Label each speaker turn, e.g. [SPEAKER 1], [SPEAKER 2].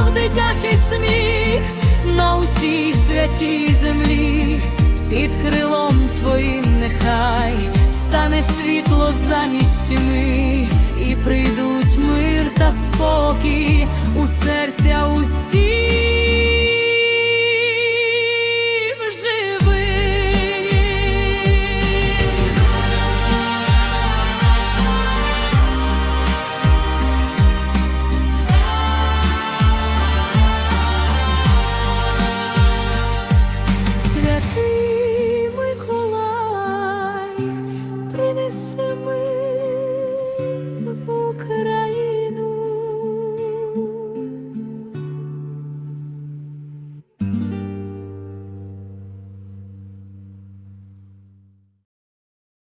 [SPEAKER 1] мов дитячий сміх на усій святій землі, під крилом твоїм нехай стане світло замість ми, і прийдуть мир та спокій у серця. esse.